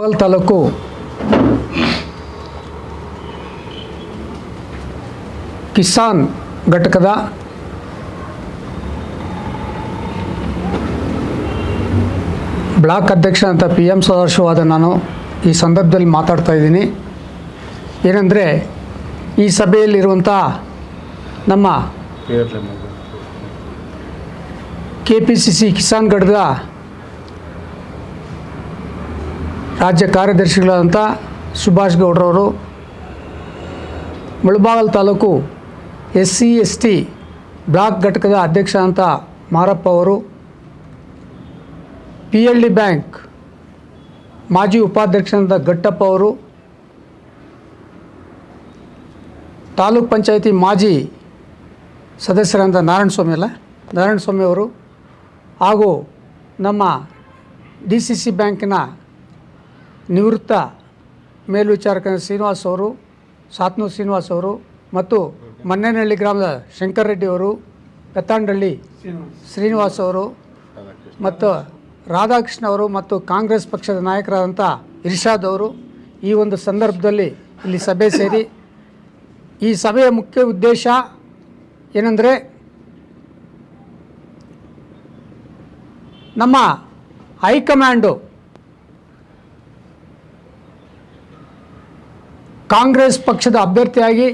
ಮುಳಬಾಗಲ್ ತಾಲೂಕು ಕಿಸಾನ್ ಘಟಕದ ಬ್ಲಾಕ್ ಅಧ್ಯಕ್ಷ ಅಂತ ಪಿ ಎಂ ಸದಾಶಿವಾದ ನಾನು ಈ ಸಂದರ್ಭದಲ್ಲಿ ಮಾತಾಡ್ತಾ ಇದ್ದೀನಿ. ಏನಂದರೆ, ಈ ಸಭೆಯಲ್ಲಿರುವಂಥ ನಮ್ಮ K P C C Kisan ಘಟಕದ ರಾಜ್ಯ ಕಾರ್ಯದರ್ಶಿಗಳಾದಂಥ Subhash ಗೌಡ್ರವರು, Mulbagal taluk S C S T block ಘಟಕದ ಅಧ್ಯಕ್ಷ ಅಂತ ಮಾರಪ್ಪ ಅವರು ಪಿ ಎಲ್ ಡಿ ಬ್ಯಾಂಕ್ ಮಾಜಿ ಉಪಾಧ್ಯಕ್ಷರಾದ ಗಟ್ಟಪ್ಪ ಅವರು, ತಾಲೂಕ್ ಪಂಚಾಯತಿ ಮಾಜಿ ಸದಸ್ಯರಾದ ನಾರಾಯಣ ಸ್ವಾಮಿ ಅಲ್ಲ ನಾರಾಯಣ ಸ್ವಾಮಿ ಅವರು ಹಾಗೂ ನಮ್ಮ ಡಿ ಸಿ ಸಿ ಬ್ಯಾಂಕಿನ ನಿವೃತ್ತ ಮೇಲ್ವಿಚಾರಕ ಶ್ರೀನಿವಾಸ್ ಅವರು, ಸಾತ್ನೂರು ಶ್ರೀನಿವಾಸ್ ಅವರು ಮತ್ತು ಮನ್ನೇನಹಳ್ಳಿ ಗ್ರಾಮದ ಶಂಕರ್ ರೆಡ್ಡಿ ಅವರು ಕತ್ತಾಂಡಳ್ಳಿ ಶ್ರೀನಿವಾಸ್ ಅವರು ಮತ್ತು ರಾಧಾಕೃಷ್ಣ ಅವರು ಮತ್ತು ಕಾಂಗ್ರೆಸ್ ಪಕ್ಷದ ನಾಯಕರಾದಂಥ ಇರ್ಷಾದ್ ಅವರು ಈ ಒಂದು ಸಂದರ್ಭದಲ್ಲಿ ಇಲ್ಲಿ ಸಭೆ ಸೇರಿ. ಈ ಸಭೆಯ ಮುಖ್ಯ ಉದ್ದೇಶ ಏನಂದರೆ ನಮ್ಮ ಹೈಕಮಾಂಡು ಕಾಂಗ್ರೆಸ್ ಪಕ್ಷದ ಅಭ್ಯರ್ಥಿಯಾಗಿ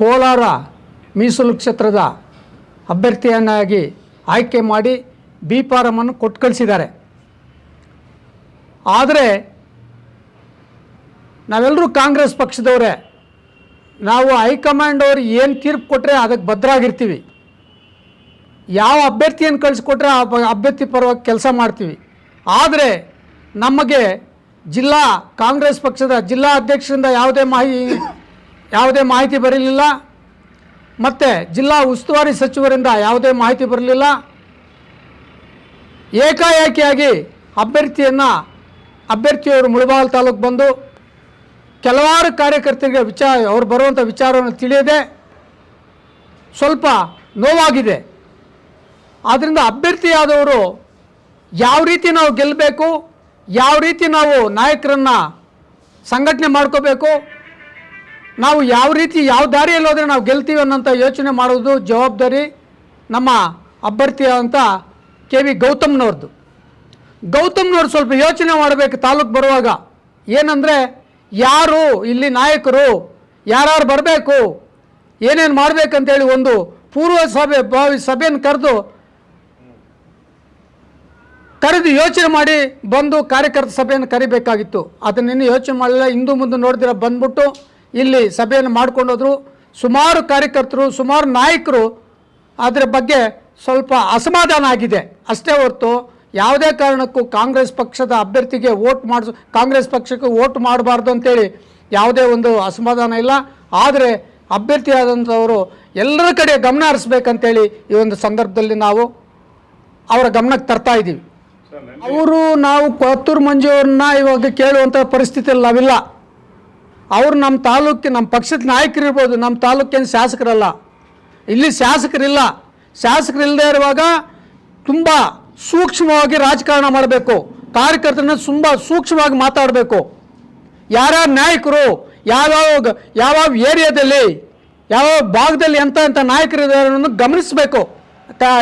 ಕೋಲಾರ ಮೀಸಲು ಕ್ಷೇತ್ರದ ಅಭ್ಯರ್ಥಿಯನ್ನಾಗಿ ಆಯ್ಕೆ ಮಾಡಿ ಬಿ ಫಾರಮನ್ನು ಕೊಟ್ಟು ಕಳಿಸಿದ್ದಾರೆ ಆದರೆ ನಾವೆಲ್ಲರೂ ಕಾಂಗ್ರೆಸ್ ಪಕ್ಷದವರೇ. ನಾವು ಹೈಕಮಾಂಡ್ ಅವರು ಏನು ತೀರ್ಪು ಕೊಟ್ಟರೆ ಅದಕ್ಕೆ ಭದ್ರಾಗಿರ್ತೀವಿ. ಯಾವ ಅಭ್ಯರ್ಥಿಯನ್ನು ಕಳಿಸ್ಕೊಟ್ರೆ ಆ ಅಭ್ಯರ್ಥಿ ಪರವಾಗಿ ಕೆಲಸ ಮಾಡ್ತೀವಿ. ಆದರೆ ನಮಗೆ ಜಿಲ್ಲಾ ಕಾಂಗ್ರೆಸ್ ಪಕ್ಷದ ಜಿಲ್ಲಾ ಅಧ್ಯಕ್ಷರಿಂದ ಯಾವುದೇ ಮಾಹಿ, ಯಾವುದೇ ಮಾಹಿತಿ ಬರಲಿಲ್ಲ. ಮತ್ತು ಜಿಲ್ಲಾ ಉಸ್ತುವಾರಿ ಸಚಿವರಿಂದ ಯಾವುದೇ ಮಾಹಿತಿ ಬರಲಿಲ್ಲ. ಏಕಾಏಕಿಯಾಗಿ ಅಭ್ಯರ್ಥಿಯನ್ನು, ಅಭ್ಯರ್ಥಿಯವರು ಮುಳಬಾಲ್ ತಾಲೂಕು ಬಂದು ಕೆಲವಾರು ಕಾರ್ಯಕರ್ತರಿಗೆ ವಿಚಾರ, ಅವ್ರು ಬರುವಂಥ ವಿಚಾರವನ್ನು ತಿಳಿಯದೆ ಸ್ವಲ್ಪ ನೋವಾಗಿದೆ. ಆದ್ದರಿಂದ ಅಭ್ಯರ್ಥಿಯಾದವರು ಯಾವ ರೀತಿ ನಾವು ಗೆಲ್ಲಬೇಕು ಯಾವ ರೀತಿ ನಾವು ನಾಯಕರನ್ನು ಸಂಘಟನೆ ಮಾಡ್ಕೋಬೇಕು? ನಾವು ಯಾವ ರೀತಿ ಯಾವ ದಾರಿಯಲ್ಲಿ ಹೋದರೆ ನಾವು ಗೆಲ್ತೀವಿ ಅನ್ನೋಂಥ ಯೋಚನೆ ಮಾಡೋದು ಜವಾಬ್ದಾರಿ ನಮ್ಮ ಅಭ್ಯರ್ಥಿ ಅಂತ ಕೆ ವಿ ಗೌತಮ್ನವ್ರದ್ದು. ಗೌತಮ್ನವ್ರು ಸ್ವಲ್ಪ ಯೋಚನೆ ಮಾಡಬೇಕು ತಾಲೂಕು ಬರುವಾಗ. ಏನಂದರೆ ಯಾರು ಇಲ್ಲಿ ನಾಯಕರು, ಯಾರ್ಯಾರು ಬರಬೇಕು, ಏನೇನು ಮಾಡಬೇಕಂತೇಳಿ ಒಂದು ಪೂರ್ವ ಸಭೆ ಭಾವಿ ಸಭೆಯನ್ನು ಕರೆದು ಕರೆದು ಯೋಚನೆ ಮಾಡಿ ಬಂದು ಕಾರ್ಯಕರ್ತ ಸಭೆಯನ್ನು ಕರಿಬೇಕಾಗಿತ್ತು. ಅದನ್ನಿನ್ನು ಯೋಚನೆ ಮಾಡಲಿಲ್ಲ. ಹಿಂದೂ ಮುಂದೆ ನೋಡಿದಿರ ಬಂದ್ಬಿಟ್ಟು ಇಲ್ಲಿ ಸಭೆಯನ್ನು ಮಾಡಿಕೊಂಡೋದ್ರು ಸುಮಾರು ಕಾರ್ಯಕರ್ತರು, ಸುಮಾರು ನಾಯಕರು ಅದರ ಬಗ್ಗೆ ಸ್ವಲ್ಪ ಅಸಮಾಧಾನ ಆಗಿದೆ. ಅಷ್ಟೇ ಹೊರತು ಯಾವುದೇ ಕಾರಣಕ್ಕೂ ಕಾಂಗ್ರೆಸ್ ಪಕ್ಷದ ಅಭ್ಯರ್ಥಿಗೆ ವೋಟ್ ಮಾಡಿಸ್, ಕಾಂಗ್ರೆಸ್ ಪಕ್ಷಕ್ಕೆ ವೋಟ್ ಮಾಡಬಾರ್ದು ಅಂತೇಳಿ ಯಾವುದೇ ಒಂದು ಅಸಮಾಧಾನ ಇಲ್ಲ. ಆದರೆ ಅಭ್ಯರ್ಥಿಯಾದಂಥವರು ಎಲ್ಲರ ಕಡೆ ಗಮನ ಹರಿಸ್ಬೇಕಂತೇಳಿ ಈ ಒಂದು ಸಂದರ್ಭದಲ್ಲಿ ನಾವು ಅವರ ಗಮನಕ್ಕೆ ತರ್ತಾ ಇದ್ದೀವಿ. ಅವರು ನಾವು ಕೊತ್ತೂರು ಮಂಜುವ್ರನ್ನ ಇವಾಗ ಕೇಳುವಂಥ ಪರಿಸ್ಥಿತಿಯಲ್ಲಿ ನಾವಿಲ್ಲ. ಅವರು ನಮ್ಮ ತಾಲೂಕಿನ, ನಮ್ಮ ಪಕ್ಷದ ನಾಯಕರು ಇರ್ಬೋದು ನಮ್ಮ ತಾಲೂಕಿನ ಶಾಸಕರಲ್ಲ. ಇಲ್ಲಿ ಶಾಸಕರಿಲ್ಲ. ಶಾಸಕರಿಲ್ಲದೆ ಇರುವಾಗ ತುಂಬ ಸೂಕ್ಷ್ಮವಾಗಿ ರಾಜಕಾರಣ ಮಾಡಬೇಕು. ಕಾರ್ಯಕರ್ತರನ್ನ ತುಂಬ ಸೂಕ್ಷ್ಮವಾಗಿ ಮಾತಾಡಬೇಕು. ಯಾರ್ಯಾರ ನಾಯಕರು, ಯಾವ್ಯಾವ ಯಾವ್ಯಾವ ಏರಿಯಾದಲ್ಲಿ, ಯಾವ್ಯಾವ ಭಾಗದಲ್ಲಿ ಎಂಥ ಎಂಥ ನಾಯಕರಿದ್ದಾರೆ ಅನ್ನೋದನ್ನ ಗಮನಿಸಬೇಕು.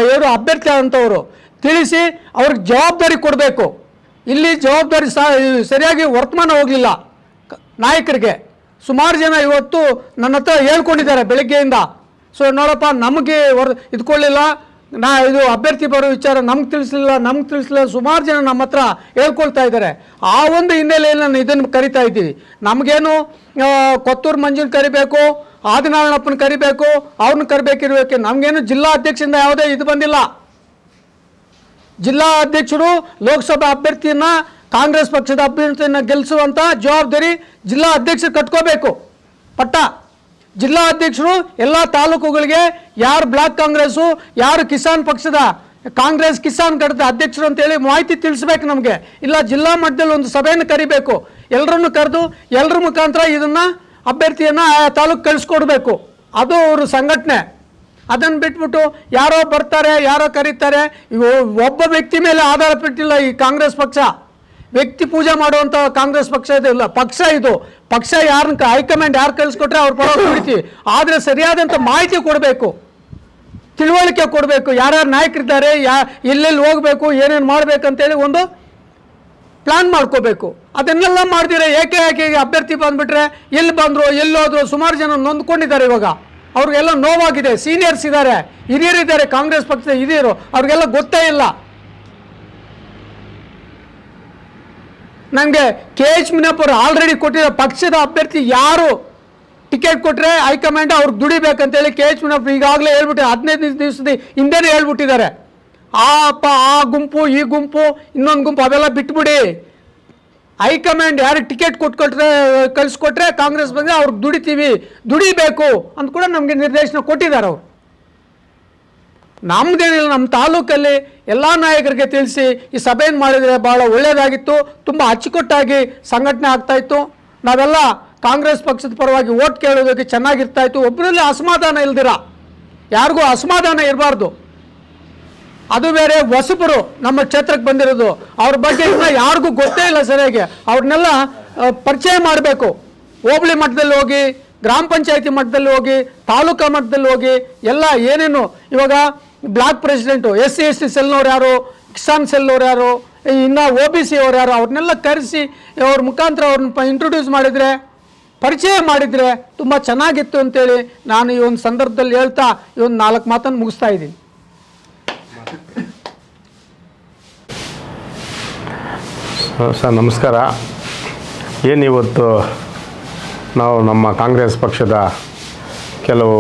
ಇವರು ಅಭ್ಯರ್ಥಿ ಆದಂಥವರು. ತಿಳಿಸಿ ಅವ್ರಿಗೆ ಜವಾಬ್ದಾರಿ ಕೊಡಬೇಕು. ಇಲ್ಲಿ ಜವಾಬ್ದಾರಿ ಸರಿಯಾಗಿ ವರ್ತಮಾನ ಹೋಗಲಿಲ್ಲ. ನಾಯಕರಿಗೆ. ಸುಮಾರು ಜನ ಇವತ್ತು ನನ್ನ ಹತ್ರ ಹೇಳ್ಕೊಂಡಿದ್ದಾರೆ ಬೆಳಗ್ಗೆಯಿಂದ. ಸೊ ನೋಡಪ್ಪ, ನಮಗೆ ವರ್, ಇದ್ಕೊಳ್ಳಿಲ್ಲ. ನಾ ಇದು ಅಭ್ಯರ್ಥಿ ಬರೋ ವಿಚಾರ ನಮ್ಗೆ ತಿಳಿಸಲಿಲ್ಲ ನಮ್ಗೆ ತಿಳಿಸಲಿಲ್ಲ. ಸುಮಾರು ಜನ ನಮ್ಮ ಹತ್ರ ಹೇಳ್ಕೊಳ್ತಾ ಇದ್ದಾರೆ. ಆ ಒಂದು ಹಿನ್ನೆಲೆಯಲ್ಲಿ ನಾನು ಇದನ್ನು ಕರಿತಾ ಇದ್ದೀವಿ. ನಮಗೇನು ಕೊತ್ತೂರು ಮಂಜುನ್ ಕರಿಬೇಕು, ಆದಿನಾರಾಯಣಪ್ಪನ ಕರಿಬೇಕು, ಅವ್ರನ್ನ ಕರಿಬೇಕಿರ್ಬೇಕು ನಮಗೇನು ಜಿಲ್ಲಾ ಅಧ್ಯಕ್ಷರಿಂದ ಯಾವುದೇ ಇದು ಬಂದಿಲ್ಲ. ಜಿಲ್ಲಾ ಅಧ್ಯಕ್ಷರು ಲೋಕಸಭಾ ಅಭ್ಯರ್ಥಿಯನ್ನ ಕಾಂಗ್ರೆಸ್ ಪಕ್ಷದ ಅಭ್ಯರ್ಥಿಯನ್ನ ಗೆಲ್ಲಿಸುವಂಥ ಜವಾಬ್ದಾರಿ ಜಿಲ್ಲಾ ಅಧ್ಯಕ್ಷರು ಕಟ್ಕೋಬೇಕು. ಪಟ್ಟ. ಜಿಲ್ಲಾ ಅಧ್ಯಕ್ಷರು ಎಲ್ಲ ತಾಲೂಕುಗಳಿಗೆ ಯಾರು ಬ್ಲಾಕ್ ಕಾಂಗ್ರೆಸ್ಸು, ಯಾರು ಕಿಸಾನ್ ಪಕ್ಷದ, ಕಾಂಗ್ರೆಸ್ ಕಿಸಾನ್ ಘಟಕದ ಅಧ್ಯಕ್ಷರು ಅಂತೇಳಿ ಮಾಹಿತಿ ತಿಳಿಸ್ಬೇಕು ನಮಗೆ. ಇಲ್ಲ ಜಿಲ್ಲಾ ಮಟ್ಟದಲ್ಲಿ ಒಂದು ಸಭೆಯನ್ನು ಕರಿಬೇಕು. ಎಲ್ಲರನ್ನು ಕರೆದು ಎಲ್ಲರ ಮುಖಾಂತರ ಇದನ್ನು ಅಭ್ಯರ್ಥಿಯನ್ನು ಆ ತಾಲೂಕು ಕಳಿಸ್ಕೊಡ್ಬೇಕು. ಅದು ಅವರು ಸಂಘಟನೆ. ಅದನ್ನು ಬಿಟ್ಬಿಟ್ಟು ಯಾರೋ ಬರ್ತಾರೆ, ಯಾರೋ ಕರೀತಾರೆ ಒಬ್ಬ ವ್ಯಕ್ತಿ ಮೇಲೆ ಆಧಾರ ಪಟ್ಟಿಲ್ಲ ಈ ಕಾಂಗ್ರೆಸ್ ಪಕ್ಷ. ವ್ಯಕ್ತಿ ಪೂಜೆ ಮಾಡುವಂಥ ಕಾಂಗ್ರೆಸ್ ಪಕ್ಷ ಇದು ಪಕ್ಷ ಇದು. ಪಕ್ಷ ಯಾರನ್ನ ಹೈಕಮಾಂಡ್ ಯಾರು ಕಳಿಸ್ಕೊಟ್ರೆ ಅವ್ರ ಪರವಾಗಿ ಬಿಡ್ತೀವಿ ಆದರೆ ಸರಿಯಾದಂಥ ಮಾಹಿತಿ ಕೊಡಬೇಕು. ತಿಳುವಳಿಕೆ ಕೊಡಬೇಕು. ಯಾರ್ಯಾರು ನಾಯಕರಿದ್ದಾರೆ, ಯಾ ಎಲ್ಲೆಲ್ಲಿ ಹೋಗಬೇಕು, ಏನೇನು ಮಾಡಬೇಕಂತೇಳಿ ಒಂದು ಪ್ಲಾನ್ ಮಾಡ್ಕೋಬೇಕು. ಅದನ್ನೆಲ್ಲ ಮಾಡಿದಿರ ಏಕೆ ಯಾಕೆ ಅಭ್ಯರ್ಥಿ ಬಂದುಬಿಟ್ರೆ, ಎಲ್ಲಿ ಬಂದರು ಎಲ್ಲೋದ್ರು ಸುಮಾರು ಜನ ನೊಂದ್ಕೊಂಡಿದ್ದಾರೆ ಇವಾಗ. ಅವ್ರಿಗೆಲ್ಲ ನೋವಾಗಿದೆ. ಸೀನಿಯರ್ಸ್ ಇದ್ದಾರೆ. ಹಿರಿಯರಿದ್ದಾರೆ. ಕಾಂಗ್ರೆಸ್ ಪಕ್ಷದ ಹಿರಿಯರು. ಅವ್ರಿಗೆಲ್ಲ ಗೊತ್ತೇ ಇಲ್ಲ. ನನಗೆ ಕೆ ಎಚ್ ಮುನಿಯಪ್ಪರು ಆಲ್ರೆಡಿ ಕೊಟ್ಟಿರೋ ಪಕ್ಷದ ಅಭ್ಯರ್ಥಿ ಯಾರು? ಟಿಕೆಟ್ ಕೊಟ್ಟರೆ ಹೈಕಮಾಂಡ್ ಅವ್ರಿಗೆ ದುಡಿಬೇಕಂತೇಳಿ ಕೆ ಎಚ್ ಮುನಿಯಪ್ಪ ಈಗಾಗಲೇ ಹೇಳ್ಬಿಟ್ಟು ಹದಿನೈದು ದಿವಸದ ಹಿಂದೆನೇ ಹೇಳ್ಬಿಟ್ಟಿದ್ದಾರೆ. ಆ ಅಪ್ಪ ಆ ಗುಂಪು, ಈ ಗುಂಪು, ಇನ್ನೊಂದು ಗುಂಪು, ಅವೆಲ್ಲ ಬಿಟ್ಬಿಡಿ. ಹೈಕಮಾಂಡ್ ಯಾರು ಟಿಕೆಟ್ ಕೊಟ್ಕೊಟ್ರೆ, ಕಳಿಸ್ಕೊಟ್ರೆ ಕಾಂಗ್ರೆಸ್ ಬಂದರೆ ಅವ್ರಿಗೆ ದುಡಿತೀವಿ, ದುಡಿಬೇಕು ಅಂತ ಕೂಡ ನಮಗೆ ನಿರ್ದೇಶನ ಕೊಟ್ಟಿದ್ದಾರೆ ಅವರು. ನಮ್ಮದೇನಿಲ್ಲ ನಮ್ಮ ತಾಲೂಕಲ್ಲಿ ಎಲ್ಲ ನಾಯಕರಿಗೆ ತಿಳಿಸಿ ಈ ಸಭೆಯನ್ನು ಮಾಡಿದರೆ ಭಾಳ ಒಳ್ಳೆಯದಾಗಿತ್ತು ತುಂಬ ಅಚ್ಚುಕಟ್ಟಾಗಿ ಸಂಘಟನೆ ಆಗ್ತಾಯಿತ್ತು ನಾವೆಲ್ಲ ಕಾಂಗ್ರೆಸ್ ಪಕ್ಷದ ಪರವಾಗಿ ಓಟ್ ಕೇಳೋದಕ್ಕೆ ಚೆನ್ನಾಗಿರ್ತಾಯಿತ್ತು ಒಬ್ಬರಲ್ಲಿ ಅಸಮಾಧಾನ ಇಲ್ದಿರ, ಯಾರಿಗೂ ಅಸಮಾಧಾನ ಇರಬಾರ್ದು. ಅದು ಬೇರೆ ಹೊಸಬರು ನಮ್ಮ ಕ್ಷೇತ್ರಕ್ಕೆ ಬಂದಿರೋದು. ಅವ್ರ ಬಗ್ಗೆ ಇನ್ನ ಯಾರಿಗೂ ಗೊತ್ತೇ ಇಲ್ಲ ಸರಿಯಾಗಿ. ಅವ್ರನ್ನೆಲ್ಲ ಪರಿಚಯ ಮಾಡಬೇಕು. ಹೋಬಳಿ ಮಟ್ಟದಲ್ಲಿ ಹೋಗಿ, ಗ್ರಾಮ ಪಂಚಾಯತಿ ಮಟ್ಟದಲ್ಲಿ ಹೋಗಿ, ತಾಲೂಕಾ ಮಟ್ಟದಲ್ಲಿ ಹೋಗಿ, ಎಲ್ಲ ಏನೇನು, ಇವಾಗ block president, S C S C ಸೆಲ್ನವ್ರು ಯಾರು, ಕಿಸಾನ್ ಸೆಲ್ನವ್ರು ಯಾರು, ಇನ್ನು ಒ ಬಿ ಸಿ ಅವ್ರು ಯಾರು, ಅವ್ರನ್ನೆಲ್ಲ ಕರೆಸಿ, ಅವ್ರ ಮುಖಾಂತರ ಅವ್ರನ್ನ ಇಂಟ್ರೊಡ್ಯೂಸ್ ಮಾಡಿದರೆ, ಪರಿಚಯ ಮಾಡಿದರೆ, ತುಂಬ ಚೆನ್ನಾಗಿತ್ತು ಅಂತೇಳಿ ನಾನು ಈ ಒಂದು ಸಂದರ್ಭದಲ್ಲಿ ಹೇಳ್ತಾ ಈ ಒಂದು ನಾಲ್ಕು ಮಾತನ್ನು ಮುಗಿಸ್ತಾ ಇದ್ದೀನಿ. ಸರ್, ನಮಸ್ಕಾರ. ಏನು ಇವತ್ತು ನಾವು ನಮ್ಮ ಕಾಂಗ್ರೆಸ್ ಪಕ್ಷದ ಕೆಲವು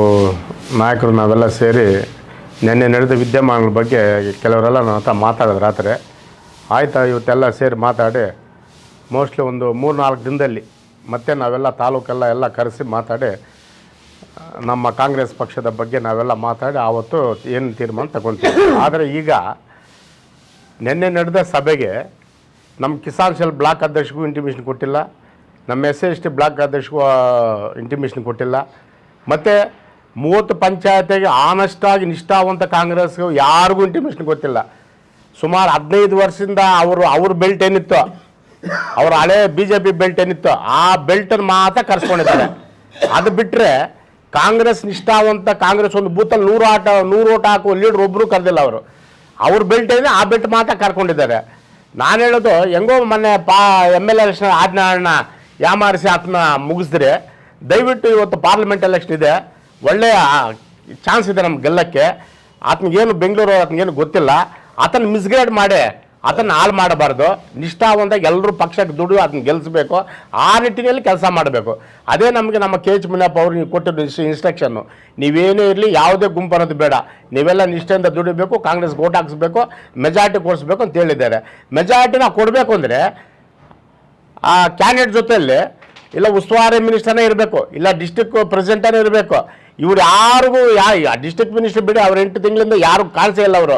ನಾಯಕರು ನಾವೆಲ್ಲ ಸೇರಿ ನಿನ್ನೆ ನಡೆದ ವಿದ್ಯಮಾನಗಳ ಬಗ್ಗೆ ಕೆಲವರೆಲ್ಲ ನನ್ನ ಹತ್ರ ಮಾತಾಡಿದ್ರು ರಾತ್ರಿ. ಆಯ್ತಾ, ಇವತ್ತೆಲ್ಲ ಸೇರಿ ಮಾತಾಡಿ, ಮೋಸ್ಟ್ಲಿ ಒಂದು ಮೂರು ನಾಲ್ಕು ದಿನದಲ್ಲಿ ಮತ್ತೆ ನಾವೆಲ್ಲ ತಾಲೂಕೆಲ್ಲ ಎಲ್ಲ ಕರೆಸಿ ಮಾತಾಡಿ, ನಮ್ಮ ಕಾಂಗ್ರೆಸ್ ಪಕ್ಷದ ಬಗ್ಗೆ ನಾವೆಲ್ಲ ಮಾತಾಡಿ ಆವತ್ತು ಏನು ತೀರ್ಮಾನ ತಗೊತೀವಿ. ಆದರೆ ಈಗ ನಿನ್ನೆ ನಡೆದ ಸಭೆಗೆ ನಮ್ಮ ಕಿಸಾನ್ ಸೆಲ್ ಬ್ಲಾಕ್ ಅಧ್ಯಕ್ಷಗೂ ಇಂಟಿಮೇಷನ್ ಕೊಟ್ಟಿಲ್ಲ. ನಮ್ಮ ಎಸ್ ಎಸ್ ಟಿ ಬ್ಲಾಕ್ ಅಧ್ಯಕ್ಷಗೂ ಇಂಟಿಮೇಷನ್ ಕೊಟ್ಟಿಲ್ಲ. ಮತ್ತು ಮೂವತ್ತು ಪಂಚಾಯತಿಗೆ ಆನೆಸ್ಟಾಗಿ ನಿಷ್ಠಾವಂತ ಕಾಂಗ್ರೆಸ್ಗೂ ಯಾರಿಗೂ ಇಂಟಿಮೇಷನ್ ಗೊತ್ತಿಲ್ಲ. ಸುಮಾರು ಹದಿನೈದು ವರ್ಷದಿಂದ ಅವರು, ಅವ್ರ ಬೆಲ್ಟ್ ಏನಿತ್ತು, ಅವ್ರ ಹಳೆ ಬಿ ಜೆ ಪಿ ಬೆಲ್ಟ್ ಏನಿತ್ತು, ಆ ಬೆಲ್ಟನ್ನು ಮಾತ್ರ ಕರ್ಸ್ಕೊಂಡಿದ್ದಾರೆ. ಅದು ಬಿಟ್ಟರೆ ಕಾಂಗ್ರೆಸ್ ನಿಷ್ಠಾವಂತ ಕಾಂಗ್ರೆಸ್ ಒಂದು ಬೂತಲ್ಲಿ ನೂರು ಆಟ ನೂರು ಓಟ್ ಹಾಕುವ ಲೀಡ್ರ್ ಒಬ್ಬರು ಕರೆದಿಲ್ಲ ಅವರು. ಅವ್ರ ಬೆಲ್ಟ್ ಏನಿದೆ ಆ ಬೆಲ್ಟ್ ಮಾತ್ರ ಕರ್ಕೊಂಡಿದ್ದಾರೆ. ನಾನು ಹೇಳೋದು ಹೆಂಗೋ ಮೊನ್ನೆ ಪಾ ಎಂ ಎಲ್ ಎಲೆಕ್ಷನ್ ಆಜ್ಞಾನ ಯಾಮಾರಿಸಿ ಆತನ ಮುಗಿಸಿದ್ರೆ. ದಯವಿಟ್ಟು ಇವತ್ತು ಪಾರ್ಲಿಮೆಂಟ್ ಎಲೆಕ್ಷನ್ ಇದೆ. ಒಳ್ಳೆಯ ಚಾನ್ಸ್ ಇದೆ ನಮ್ಗೆ ಗೆಲ್ಲಕ್ಕೆ. ಆತನಿಗೇನು ಬೆಂಗಳೂರು ಆತನಿಗೇನು ಗೊತ್ತಿಲ್ಲ. ಆತನ ಮಿಸ್ಗೈಡ್ ಮಾಡಿ ಆತನ ಹಾಳು ಮಾಡಬಾರ್ದು. ನಿಷ್ಠಾವಂತಾಗಿ ಎಲ್ಲರೂ ಪಕ್ಷಕ್ಕೆ ದುಡಿದು ಅದನ್ನ ಗೆಲ್ಲಿಸಬೇಕು ಆ ನಿಟ್ಟಿನಲ್ಲಿ ಕೆಲಸ ಮಾಡಬೇಕು. ಅದೇ ನಮಗೆ ನಮ್ಮ ಕೆ ಎಚ್ ಮುನಿಯಪ್ಪ ಅವರು ನೀವು ಕೊಟ್ಟಿದ್ದು ಇನ್ಸ್ಟ್ರಕ್ಷನ್ನು ನೀವೇನೇ ಇರಲಿ, ಯಾವುದೇ ಗುಂಪು ಅನ್ನೋದು ಬೇಡ. ನೀವೆಲ್ಲ ನಿಷ್ಠೆಯಿಂದ ದುಡಿಬೇಕು ಕಾಂಗ್ರೆಸ್ ಓಟ್ ಹಾಕಿಸ್ಬೇಕು ಮೆಜಾರಿಟಿ ಕೊಡಿಸ್ಬೇಕು ಅಂತ ಹೇಳಿದ್ದಾರೆ. ಮೆಜಾರಿಟಿ ನಾವು ಕೊಡಬೇಕು ಅಂದರೆ, ಆ ಕ್ಯಾಂಡಿಡೇಟ್ ಜೊತೆಯಲ್ಲಿ, ಇಲ್ಲ ಉಸ್ತುವಾರಿ ಮಿನಿಸ್ಟರ್ನೇ ಇರಬೇಕು, ಇಲ್ಲ ಡಿಸ್ಟಿಕ್ ಪ್ರೆಸಿಡೆಂಟನೇ ಇರಬೇಕು ಇವ್ರು ಯಾರಿಗೂ ಯಾ ಡಿಸ್ಟ್ರಿಕ್ಟ್ ಮಿನಿಸ್ಟರ್ ಬಿಡಿ ಅವ್ರ ಎಂಟು ತಿಂಗಳಿಂದ ಯಾರು ಕಾಣಿಸೇ ಇಲ್ಲ ಅವರು.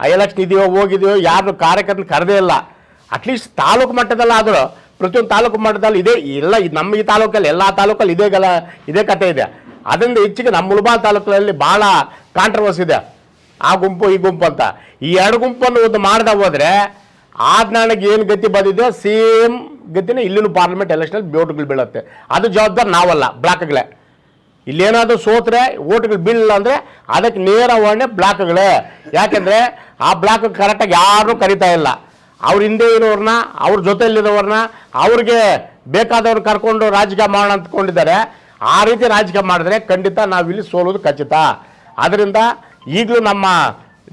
ಆ ಎಲೆಕ್ಷನ್ ಇದೆಯೋ ಹೋಗಿದೆಯೋ ಯಾರು ಕಾರ್ಯಕರ್ತನ ಕರೆದೇ ಇಲ್ಲ. ಅಟ್ಲೀಸ್ಟ್ ತಾಲೂಕು ಮಟ್ಟದಲ್ಲಾದರೂ ಪ್ರತಿಯೊಂದು ತಾಲೂಕು ಮಟ್ಟದಲ್ಲಿ ಇದೇ ಎಲ್ಲ ನಮ್ಮ ಈ ತಾಲೂಕಲ್ಲಿ ಎಲ್ಲ ತಾಲೂಕಲ್ಲಿ ಇದೇ ಗಲ ಇದೇ ಕತೆ ಇದೆ. ಅದರಿಂದ ಹೆಚ್ಚಿಗೆ ನಮ್ಮ ಮುಳಬಾಲ್ ತಾಲೂಕಲ್ಲಿ ಭಾಳ ಕಾಂಟ್ರವರ್ಸ್ ಇದೆ. ಆ ಗುಂಪು ಈ ಗುಂಪು ಅಂತ. ಈ ಎರಡು ಗುಂಪನ್ನು ಒಂದು ಮಾಡ್ದ ಹೋದ್ರೆ ಆದ ನನಗೆ ಏನು ಗತಿ ಬಂದಿದೆ ಸೇಮ್ ಗತಿನೇ ಇಲ್ಲಿನೂ ಪಾರ್ಲಿಮೆಂಟ್ ಎಲೆಕ್ಷನಲ್ಲಿ ಬೋಟ್ಗಳು ಬೀಳುತ್ತೆ. ಅದು ಜವಾಬ್ದಾರಿ ನಾವಲ್ಲ ಬ್ಲಾಕ್ಗಳೇ. ಇಲ್ಲೇನಾದರೂ ಸೋತ್ರೆ ಓಟ್ಗಳು ಬೀಳಲ್ಲ ಅಂದರೆ ಅದಕ್ಕೆ ನೇರ ಹೊಣೆ ಬ್ಲಾಕ್ಗಳೇ. ಯಾಕೆಂದರೆ ಆ ಬ್ಲಾಕ್ ಕರೆಕ್ಟಾಗಿ ಯಾರೂ ಕರಿತಾ ಇಲ್ಲ. ಅವ್ರ ಹಿಂದೆ ಇರೋರನ್ನ ಅವ್ರ ಜೊತೆಯಲ್ಲಿರೋರನ್ನ ಅವ್ರಿಗೆ ಬೇಕಾದವ್ರು ಕರ್ಕೊಂಡು ರಾಜಕೀಯ ಮಾಡೋಣ ಅಂತಕೊಂಡಿದ್ದಾರೆ ಆ ರೀತಿ ರಾಜಕೀಯ ಮಾಡಿದ್ರೆ ಖಂಡಿತ ನಾವಿಲ್ಲಿ ಸೋಲೋದು ಖಚಿತ. ಅದರಿಂದ ಈಗಲೂ ನಮ್ಮ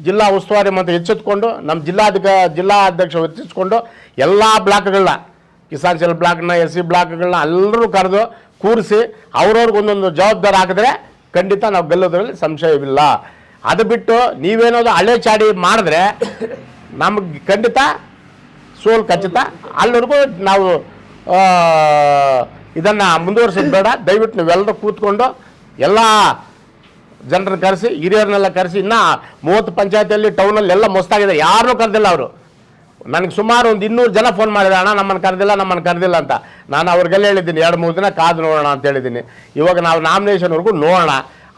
ಜಿಲ್ಲಾ ಉಸ್ತುವಾರಿ ಮಂತ್ರಿ ಎಚ್ಚೆತ್ಕೊಂಡು, ನಮ್ಮ ಜಿಲ್ಲಾಧಿಕ, ಜಿಲ್ಲಾ ಅಧ್ಯಕ್ಷ ಹೆಚ್ಚಿಸ್ಕೊಂಡು ಎಲ್ಲ ಬ್ಲಾಕ್ಗಳನ್ನ, ಕಿಸಾನ್ ಸೆಲ್ ಬ್ಲಾಕ್ನ, ಎಸ್ ಸಿ ಬ್ಲಾಕ್ಗಳನ್ನ ಎಲ್ಲರೂ ಕರೆದು ಕೂರಿಸಿ ಅವ್ರವ್ರಿಗೆ ಒಂದೊಂದು ಜವಾಬ್ದಾರಿ ಹಾಕಿದ್ರೆ ಖಂಡಿತ ನಾವು ಗೆಲ್ಲೋದ್ರಲ್ಲಿ ಸಂಶಯವಿಲ್ಲ. ಅದು ಬಿಟ್ಟು ನೀವೇನಾದ್ರು ಹಳೆ ಚಾಡಿ ಮಾಡಿದ್ರೆ ನಮಗೆ ಖಂಡಿತ ಸೋಲ್ ಖಚಿತ. ಅಲ್ಲಿವರೆಗೂ ನಾವು ಇದನ್ನು ಮುಂದುವರಿಸೋದು ಬೇಡ. ದಯವಿಟ್ಟು ನೀವೆಲ್ಲರೂ ಕೂತ್ಕೊಂಡು ಎಲ್ಲ ಜನರನ್ನ ಕರೆಸಿ, ಹಿರಿಯರನ್ನೆಲ್ಲ ಕರೆಸಿ, ಇನ್ನೂ ಮೂವತ್ತು ಪಂಚಾಯತಿಯಲ್ಲಿ ಟೌನಲ್ಲಿ ಎಲ್ಲ ಮಸ್ತಾಗಿದೆ ಯಾರನ್ನೂ ಕರೆದಿಲ್ಲ ಅವರು. ನನಗೆ ಸುಮಾರು ಒಂದು ಇನ್ನೂರು ಜನ ಫೋನ್ ಮಾಡಿದ ಅಣ್ಣ ನಮ್ಮನ್ನು ಕರೆದಿಲ್ಲ ನಮ್ಮನ್ನು ಕರೆದಿಲ್ಲ ಅಂತ. ನಾನು ಅವ್ರಿಗೆಲ್ಲ ಹೇಳಿದ್ದೀನಿ, ಎರಡು, ಮೂರು ದಿನ ಕಾದು ನೋಡೋಣ ಅಂತ ಹೇಳಿದ್ದೀನಿ. ಇವಾಗ ನಾವು ನಾಮಿನೇಷನ್ವರೆಗೂ ನೋಡೋಣ.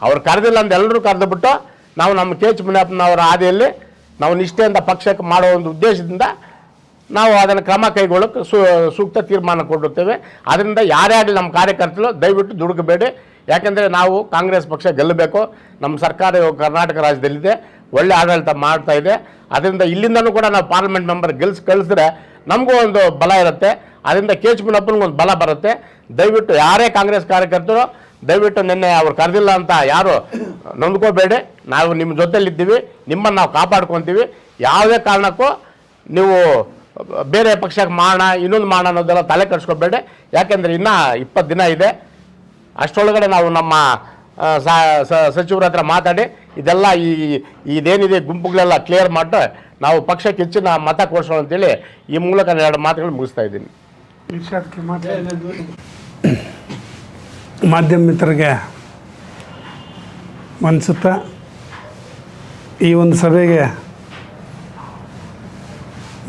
ಅವ್ರು ಕರೆದಿಲ್ಲ ಅಂತ ಎಲ್ಲರೂ ಕರೆದುಬಿಟ್ಟು ನಾವು ನಮ್ಮ ಕೆ ಎಚ್ ಮುನಿಯಪ್ಪನವರ ಹಾದಿಯಲ್ಲಿ ನಾವು ನಿಷ್ಠೆಯಿಂದ ಪಕ್ಷಕ್ಕೆ ಮಾಡೋ ಒಂದು ಉದ್ದೇಶದಿಂದ ನಾವು ಅದನ್ನು ಕ್ರಮ ಕೈಗೊಳ್ಳೋಕೆ ಸೂಕ್ತ ತೀರ್ಮಾನ ಕೊಡುತ್ತೇವೆ ಅದರಿಂದ ಯಾರೇ ಆಗಲಿ ನಮ್ಮ ಕಾರ್ಯಕರ್ತರು, ದಯವಿಟ್ಟು ದುಡುಕಬೇಡಿ. ಯಾಕೆಂದರೆ ನಾವು ಕಾಂಗ್ರೆಸ್ ಪಕ್ಷ ಗೆಲ್ಲಬೇಕು ನಮ್ಮ ಸರ್ಕಾರ ಕರ್ನಾಟಕ ರಾಜ್ಯದಲ್ಲಿದೆ. ಒಳ್ಳೆ ಆಡಳಿತ ಮಾಡ್ತಾ ಇದೆ. ಅದರಿಂದ ಇಲ್ಲಿಂದನೂ ಕೂಡ ನಾವು ಪಾರ್ಲಿಮೆಂಟ್ ಮೆಂಬರ್ ಗೆಲ್ಸ್ ಕಳಿಸಿದ್ರೆ ನಮಗೂ ಒಂದು ಬಲ ಇರುತ್ತೆ. ಅದರಿಂದ ಕೆ ಎಚ್ ಒಂದು ಬಲ ಬರುತ್ತೆ. ದಯವಿಟ್ಟು ಯಾರೇ ಕಾಂಗ್ರೆಸ್ ಕಾರ್ಯಕರ್ತರು, ದಯವಿಟ್ಟು ನಿನ್ನೆ ಅವ್ರು ಕರೆದಿಲ್ಲ ಅಂತ ಯಾರು ನೊಂದ್ಕೋಬೇಡಿ. ನಾವು ನಿಮ್ಮ ಜೊತೆಲಿದ್ದೀವಿ ನಿಮ್ಮನ್ನು ನಾವು ಕಾಪಾಡ್ಕೊತೀವಿ. ಯಾವುದೇ ಕಾರಣಕ್ಕೂ ನೀವು ಬೇರೆ ಪಕ್ಷಕ್ಕೆ ಮಾಡೋಣ ಇನ್ನೊಂದು ಮಾಡೋಣ ಅನ್ನೋದೆಲ್ಲ ತಲೆ ಕಟ್ಸ್ಕೊಬೇಡಿ ಯಾಕೆಂದರೆ ಇನ್ನೂ ಇಪ್ಪತ್ತು ದಿನ ಇದೆ. ಅಷ್ಟರೊಳಗಡೆ ನಾವು ನಮ್ಮ ಸಚಿವರ ಹತ್ರ ಮಾತಾಡಿ, ಇದೆಲ್ಲ ಈ, ಇದೇನಿದೆ ಗುಂಪುಗಳೆಲ್ಲ ಕ್ಲಿಯರ್ ಮಾಡಿ ನಾವು ಪಕ್ಷಕ್ಕೆ ಹೆಚ್ಚಿನ ಮತ ಕೊಡಿಸೋಣ ಅಂತೇಳಿ ಈ ಮೂಲಕ ಎರಡು ಮಾತುಗಳು ಮುಗಿಸ್ತಾ ಇದ್ದೀನಿ. ಮಾಧ್ಯಮ ಮಿತ್ರರಿಗೆ ಮನ್ಸುತ್ತಾ? ಈ ಒಂದು ಸಭೆಗೆ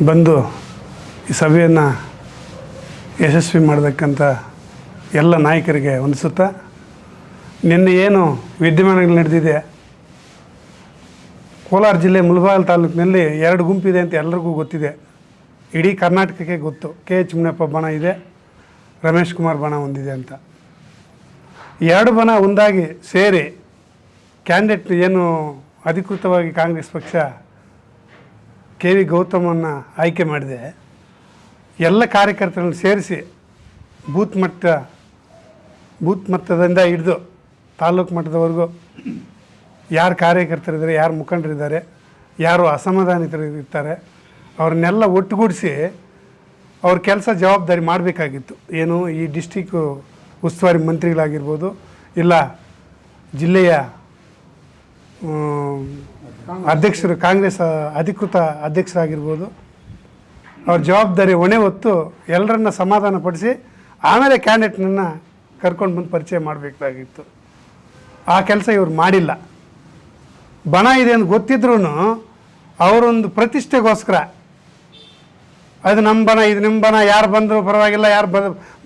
ಬಂದು ಈ ಸಭೆಯನ್ನು ಯಶಸ್ವಿ ಮಾಡತಕ್ಕಂಥ ಎಲ್ಲ ನಾಯಕರಿಗೆ ಹೊಂದಿಸುತ್ತಾ ನಿನ್ನೆ ಏನು ವಿದ್ಯಮಾನಗಳು ನಡೆದಿದೆ? ಕೋಲಾರ ಜಿಲ್ಲೆ ಮುಳಬಾಗಿಲು ತಾಲೂಕಿನಲ್ಲಿ ಎರಡು ಗುಂಪಿದೆ ಅಂತ ಎಲ್ಲರಿಗೂ ಗೊತ್ತಿದೆ. ಇಡೀ ಕರ್ನಾಟಕಕ್ಕೆ ಗೊತ್ತು. ಕೆ ಎಚ್ ಮುನಿಯಪ್ಪ ಬಣ ಇದೆ, ರಮೇಶ್ ಕುಮಾರ್ ಬಣ ಒಂದಿದೆ ಅಂತ. ಎರಡು ಬಣ ಒಂದಾಗಿ ಸೇರಿ ಕ್ಯಾಂಡಿಡೇಟ್ ಏನು ಅಧಿಕೃತವಾಗಿ ಕಾಂಗ್ರೆಸ್ ಪಕ್ಷ ಕೆ ವಿ ಗೌತಮನ್ನು ಆಯ್ಕೆ ಮಾಡಿದೆ. ಎಲ್ಲ ಕಾರ್ಯಕರ್ತರನ್ನು ಸೇರಿಸಿ ಬೂತ್ ಮಟ್ಟ, ಬೂತ್ ಮಟ್ಟದಿಂದ ಹಿಡಿದು ತಾಲೂಕು ಮಟ್ಟದವರೆಗೂ ಯಾರು ಕಾರ್ಯಕರ್ತರಿದ್ದಾರೆ, ಯಾರು ಮುಖಂಡರಿದ್ದಾರೆ, ಯಾರು ಅಸಮಾಧಾನಿತರು ಇರ್ತಾರೆ ಅವ್ರನ್ನೆಲ್ಲ ಒಟ್ಟುಗೂಡಿಸಿ ಅವ್ರ ಕೆಲಸ ಜವಾಬ್ದಾರಿ ಮಾಡಬೇಕಾಗಿತ್ತು. ಏನು ಈ ಡಿಸ್ಟಿಕ್ಕು ಉಸ್ತುವಾರಿ ಮಂತ್ರಿಗಳಾಗಿರ್ಬೋದು, ಇಲ್ಲ ಜಿಲ್ಲೆಯ ಅಧ್ಯಕ್ಷರು, ಕಾಂಗ್ರೆಸ್ ಅಧಿಕೃತ ಅಧ್ಯಕ್ಷರಾಗಿರ್ಬೋದು, ಅವ್ರ ಜವಾಬ್ದಾರಿ ಹೊಣೆ ಹೊತ್ತು ಎಲ್ಲರನ್ನ ಸಮಾಧಾನಪಡಿಸಿ ಆಮೇಲೆ ಕ್ಯಾಂಡಿಡೇಟ್ನನ್ನು ಕರ್ಕೊಂಡು ಬಂದು ಪರಿಚಯ ಮಾಡಬೇಕಾಗಿತ್ತು. ಆ ಕೆಲಸ ಇವ್ರು ಮಾಡಿಲ್ಲ. ಬಣ ಇದೆ ಅಂತ ಗೊತ್ತಿದ್ರೂ ಅವರೊಂದು ಪ್ರತಿಷ್ಠೆಗೋಸ್ಕರ, ಅದು ನಮ್ಮ ಬಣ, ಇದು ನಿಮ್ಮ ಬಣ, ಯಾರು ಬಂದರೂ ಪರವಾಗಿಲ್ಲ, ಯಾರು ಬ,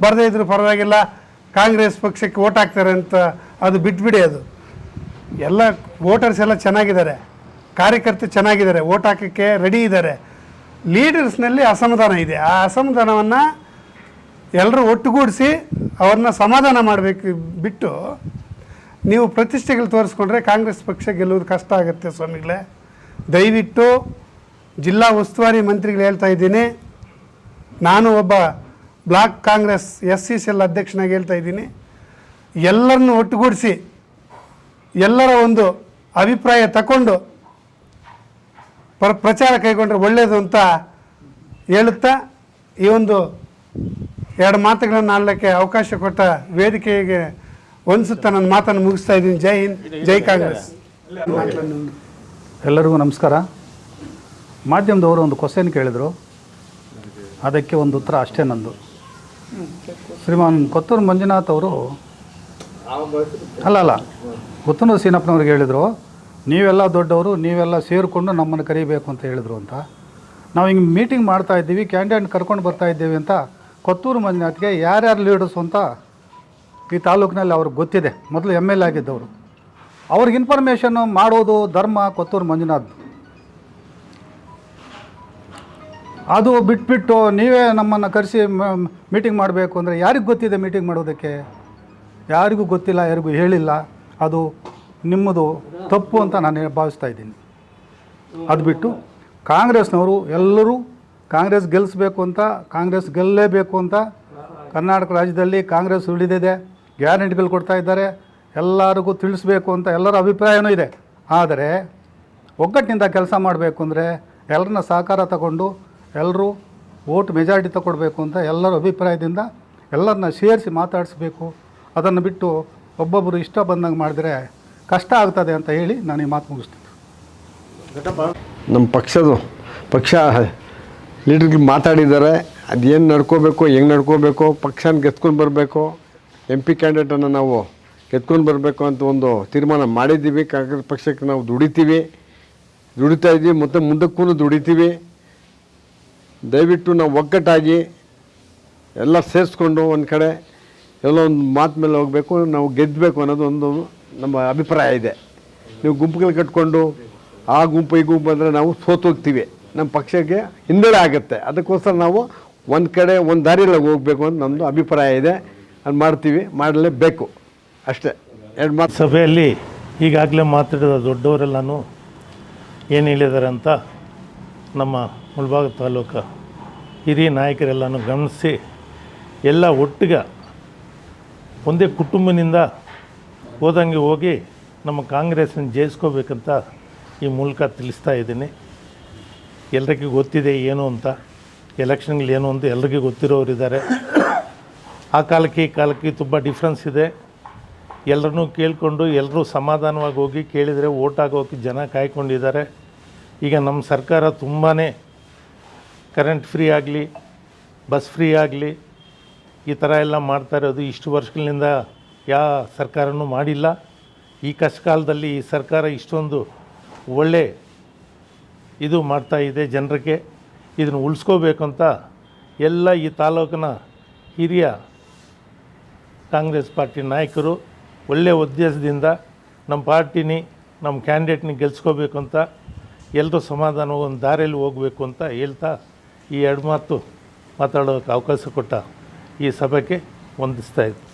ಬರದೇ ಇದ್ರೂ ಪರವಾಗಿಲ್ಲ, ಕಾಂಗ್ರೆಸ್ ಪಕ್ಷಕ್ಕೆ ಓಟ್ ಹಾಕ್ತಾರೆ ಅಂತ ಅದು ಬಿಟ್ಬಿಡಿ ಅದು. ಎಲ್ಲ ವೋಟರ್ಸ್ ಎಲ್ಲ ಚೆನ್ನಾಗಿದ್ದಾರೆ ಕಾರ್ಯಕರ್ತರು ಚೆನ್ನಾಗಿದ್ದಾರೆ ಓಟ್ ಹಾಕೋಕ್ಕೆ ರೆಡಿ ಇದ್ದಾರೆ. ಲೀಡರ್ಸ್ನಲ್ಲಿ ಅಸಮಾಧಾನ ಇದೆ. ಆ ಅಸಮಾಧಾನವನ್ನು ಎಲ್ಲರೂ ಒಟ್ಟುಗೂಡಿಸಿ ಅವ್ರನ್ನ ಸಮಾಧಾನ ಮಾಡಬೇಕು ಬಿಟ್ಟು ನೀವು ಪ್ರತಿಷ್ಠೆಗಳು ತೋರಿಸ್ಕೊಂಡ್ರೆ ಕಾಂಗ್ರೆಸ್ ಪಕ್ಷ ಗೆಲ್ಲುವುದು ಕಷ್ಟ ಆಗುತ್ತೆ ಸ್ವಾಮಿಗಳೇ. ದಯವಿಟ್ಟು ಜಿಲ್ಲಾ ಉಸ್ತುವಾರಿ ಮಂತ್ರಿಗಳು ಹೇಳ್ತಾ ಇದ್ದೀನಿ. ನಾನು ಒಬ್ಬ block Congress S C C L ಅಧ್ಯಕ್ಷನಾಗಿ ಹೇಳ್ತಾ ಇದ್ದೀನಿ. ಎಲ್ಲರನ್ನು ಒಟ್ಟುಗೂಡಿಸಿ, ಎಲ್ಲರ ಒಂದು ಅಭಿಪ್ರಾಯ ತಗೊಂಡು ಪ್ರ, ಪ್ರಚಾರ ಕೈಗೊಂಡ್ರೆ ಒಳ್ಳೆಯದು ಅಂತ ಹೇಳುತ್ತಾ, ಈ ಒಂದು ಎರಡು ಮಾತುಗಳನ್ನು ಆಡಲಿಕ್ಕೆ ಅವಕಾಶ ಕೊಟ್ಟ ವೇದಿಕೆಗೆ ಹೊಂದಿಸುತ್ತಾ ನನ್ನ ಮಾತನ್ನು ಮುಗಿಸ್ತಾ ಇದ್ದೀನಿ. ಜೈ ಹಿಂದ್ ಜೈ ಕಾಂಗ್ರೆಸ್. ಎಲ್ಲರಿಗೂ ನಮಸ್ಕಾರ. ಮಾಧ್ಯಮದವರು ಒಂದು ಕ್ವಶನ್ ಕೇಳಿದರು. ಅದಕ್ಕೆ ಒಂದು ಉತ್ತರ ಅಷ್ಟೇ ನಂದು. ಶ್ರೀಮಾನ್ ಕೊತ್ತೂರು ಮಂಜುನಾಥ್ ಅವರು ಅಲ್ಲ ಅಲ್ಲ ಕೊತ್ತೂರು ಸೀನಪ್ಪನವ್ರಿಗೆ ಹೇಳಿದರು ನೀವೆಲ್ಲ ದೊಡ್ಡವರು ನೀವೆಲ್ಲ ಸೇರಿಕೊಂಡು ನಮ್ಮನ್ನು ಕರಿಬೇಕು ಅಂತ ಹೇಳಿದರು ಅಂತ. ನಾವು ಹಿಂಗೆ ಮೀಟಿಂಗ್ ಮಾಡ್ತಾ ಇದ್ದೀವಿ ಕ್ಯಾಂಡಿಡೇಟ್ ಕರ್ಕೊಂಡು ಬರ್ತಾ ಇದ್ದೀವಿ ಅಂತ ಕೊತ್ತೂರು ಮಂಜುನಾಥ್ಗೆ ಯಾರ್ಯಾರು ಲೀಡರ್ಸು ಅಂತ ಈ ತಾಲೂಕಿನಲ್ಲಿ ಅವ್ರಿಗೆ ಗೊತ್ತಿದೆ. ಮೊದಲು ಎಂ ಎಲ್ ಆಗಿದ್ದವರು. ಅವ್ರಿಗೆ ಇನ್ಫಾರ್ಮೇಷನ್ನು ಮಾಡೋದು ಧರ್ಮ ಕೊತ್ತೂರು ಮಂಜುನಾಥ್. ಅದು ಬಿಟ್ಬಿಟ್ಟು ನೀವೇ ನಮ್ಮನ್ನು ಕರೆಸಿ ಮೀಟಿಂಗ್ ಮಾಡಬೇಕು ಅಂದರೆ ಯಾರಿಗೆ ಗೊತ್ತಿದೆ ಮೀಟಿಂಗ್ ಮಾಡೋದಕ್ಕೆ? ಯಾರಿಗೂ ಗೊತ್ತಿಲ್ಲ, ಯಾರಿಗೂ ಹೇಳಿಲ್ಲ. ಅದು ನಿಮ್ಮದು ತಪ್ಪು ಅಂತ ನಾನು ಭಾವಿಸ್ತಾ ಇದ್ದೀನಿ. ಅದು ಬಿಟ್ಟು ಕಾಂಗ್ರೆಸ್ನವರು ಎಲ್ಲರೂ ಕಾಂಗ್ರೆಸ್ ಗೆಲ್ಲಿಸ್ಬೇಕು ಅಂತ, ಕಾಂಗ್ರೆಸ್ ಗೆಲ್ಲಲೇಬೇಕು ಅಂತ ಕರ್ನಾಟಕ ರಾಜ್ಯದಲ್ಲಿ ಕಾಂಗ್ರೆಸ್ ಉಳಿದಿದೆ ಗ್ಯಾರಂಟಿಗಳು ಕೊಡ್ತಾ ಇದ್ದಾರೆ. ಎಲ್ಲರಿಗೂ ತಿಳಿಸ್ಬೇಕು ಅಂತ ಎಲ್ಲರ ಅಭಿಪ್ರಾಯವೂ ಇದೆ. ಆದರೆ ಒಗ್ಗಟ್ಟಿನಿಂದ ಕೆಲಸ ಮಾಡಬೇಕು ಅಂದರೆ ಎಲ್ಲರನ್ನ ಸಹಕಾರ ತಗೊಂಡು ಎಲ್ಲರೂ ಓಟ್ ಮೆಜಾರಿಟಿ ತಗೊಡ್ಬೇಕು ಅಂತ ಎಲ್ಲರ ಅಭಿಪ್ರಾಯದಿಂದ ಎಲ್ಲರನ್ನ ಸೇರಿಸಿ ಮಾತಾಡಿಸ್ಬೇಕು. ಅದನ್ನು ಬಿಟ್ಟು ಒಬ್ಬೊಬ್ಬರು ಇಷ್ಟ ಬಂದಂಗೆ ಮಾಡಿದ್ರೆ ಕಷ್ಟ ಆಗ್ತದೆ ಅಂತ ಹೇಳಿ ನಾನು ಈ ಮಾತು ಮುಗಿಸ್ತೀನಿ. ನಮ್ಮ ಪಕ್ಷದು ಪಕ್ಷ ಲೀಡರ್ಗೆ ಮಾತಾಡಿದ್ದಾರೆ. ಅದೇನು ನಡ್ಕೋಬೇಕು ಹೆಂಗೆ ನಡ್ಕೋಬೇಕು ಪಕ್ಷನ ಗೆದ್ಕೊಂಡು ಬರಬೇಕು. ಎಂ ಪಿ ಕ್ಯಾಂಡಿಡೇಟನ್ನು ನಾವು ಕೆತ್ಕೊಂಡು ಬರಬೇಕು ಅಂತ ಒಂದು ತೀರ್ಮಾನ ಮಾಡಿದ್ದೀವಿ. ಕಾಂಗ್ರೆಸ್ ಪಕ್ಷಕ್ಕೆ ನಾವು ದುಡಿತೀವಿ. ದುಡಿತಾ ಇದ್ದೀವಿ. ಮತ್ತು ಮುಂದಕ್ಕೂ ದುಡಿತೀವಿ. ದಯವಿಟ್ಟು ನಾವು ಒಗ್ಗಟ್ಟಾಗಿ ಎಲ್ಲ ಸೇರಿಸ್ಕೊಂಡು ಒಂದು ಕಡೆ ಎಲ್ಲೋ ಒಂದು ಮಾತು ಮೇಲೆ ಹೋಗಬೇಕು. ನಾವು ಗೆದ್ದಬೇಕು ಅನ್ನೋದು ಒಂದು ನಮ್ಮ ಅಭಿಪ್ರಾಯ ಇದೆ. ನೀವು ಗುಂಪುಗಳು ಕಟ್ಕೊಂಡು ಆ ಗುಂಪು ಈ ಗುಂಪು ಅಂದರೆ ನಾವು ಸೋತು ಹೋಗ್ತೀವಿ. ನಮ್ಮ ಪಕ್ಷಕ್ಕೆ ಹಿನ್ನಡೆ ಆಗುತ್ತೆ. ಅದಕ್ಕೋಸ್ಕರ ನಾವು ಒಂದು ಕಡೆ ಒಂದು ದಾರಿಯಲ್ಲಿ ಹೋಗಬೇಕು ಅಂತ ನಮ್ಮದು ಅಭಿಪ್ರಾಯ ಇದೆ. ಅದು ಮಾಡ್ತೀವಿ, ಮಾಡಲೇಬೇಕು. ಅಷ್ಟೇ. ಎರಡು ಮಾತು ಸಭೆಯಲ್ಲಿ ಈಗಾಗಲೇ ಮಾತಾಡಿದ ದೊಡ್ಡವರೆಲ್ಲನೂ ಏನು ಹೇಳಿದ್ದಾರೆ ಅಂತ ನಮ್ಮ ಮುಲ್ಬಾಗ ತಾಲೂಕು ಹಿರಿಯ ನಾಯಕರೆಲ್ಲನೂ ಗಮನಿಸಿ, ಎಲ್ಲ ಒಟ್ಟಿಗೆ ಒಂದೇ ಕುಟುಂಬದಿಂದ ಹೋದಂಗೆ ಹೋಗಿ ನಮ್ಮ ಕಾಂಗ್ರೆಸ್ನ ಜಯಿಸ್ಕೋಬೇಕಂತ ಈ ಮೂಲಕ ತಿಳಿಸ್ತಾ ಇದ್ದೀನಿ. ಎಲ್ರಿಗೂ ಗೊತ್ತಿದೆ ಏನು ಅಂತ, ಎಲೆಕ್ಷನ್ಗಳು ಏನು ಅಂತ ಎಲ್ರಿಗೂ ಗೊತ್ತಿರೋರಿದ್ದಾರೆ. ಆ ಕಾಲಕ್ಕೆ ಈ ಕಾಲಕ್ಕೆ ತುಂಬ ಡಿಫ್ರೆನ್ಸ್ ಇದೆ. ಎಲ್ಲರನ್ನೂ ಕೇಳಿಕೊಂಡು ಎಲ್ಲರೂ ಸಮಾಧಾನವಾಗಿ ಹೋಗಿ ಕೇಳಿದರೆ ಓಟ್ ಆಗೋಕ್ಕೆ ಜನ ಕಾಯ್ಕೊಂಡಿದ್ದಾರೆ. ಈಗ ನಮ್ಮ ಸರ್ಕಾರ ತುಂಬಾ ಕರೆಂಟ್ ಫ್ರೀ ಆಗಲಿ ಬಸ್ ಫ್ರೀ ಆಗಲಿ, ಈ ಥರ ಎಲ್ಲ ಮಾಡ್ತಾ ಇರೋದು ಇಷ್ಟು ವರ್ಷಗಳಿಂದ ಯಾವ ಸರ್ಕಾರನೂ ಮಾಡಿಲ್ಲ. ಈ ಕಷ್ಟಕಾಲದಲ್ಲಿ ಈ ಸರ್ಕಾರ ಇಷ್ಟೊಂದು ಒಳ್ಳೆ ಇದು ಮಾಡ್ತಾ ಇದೆ ಜನರಿಗೆ. ಇದನ್ನು ಉಳಿಸ್ಕೋಬೇಕು ಅಂತ ಎಲ್ಲ ಈ ತಾಲೂಕಿನ ಹಿರಿಯ ಕಾಂಗ್ರೆಸ್ ಪಾರ್ಟಿ ನಾಯಕರು ಒಳ್ಳೆಯ ಉದ್ದೇಶದಿಂದ ನಮ್ಮ ಪಾರ್ಟಿನಿ, ನಮ್ಮ ಕ್ಯಾಂಡಿಡೇಟ್ನಿ ಗೆಲ್ಸ್ಕೋಬೇಕು ಅಂತ ಎಲ್ಲರೂ ಸಮಾಧಾನ ಒಂದು ದಾರಿಯಲ್ಲಿ ಹೋಗಬೇಕು ಅಂತ ಹೇಳ್ತಾ ಈ ಎರಡು ಮಾತು ಮಾತಾಡೋಕ್ಕೆ ಅವಕಾಶ ಕೊಟ್ಟ ಈ ಸಭೆಗೆ ವಂದಿಸ್ತಾ ಇದ್ದೀನಿ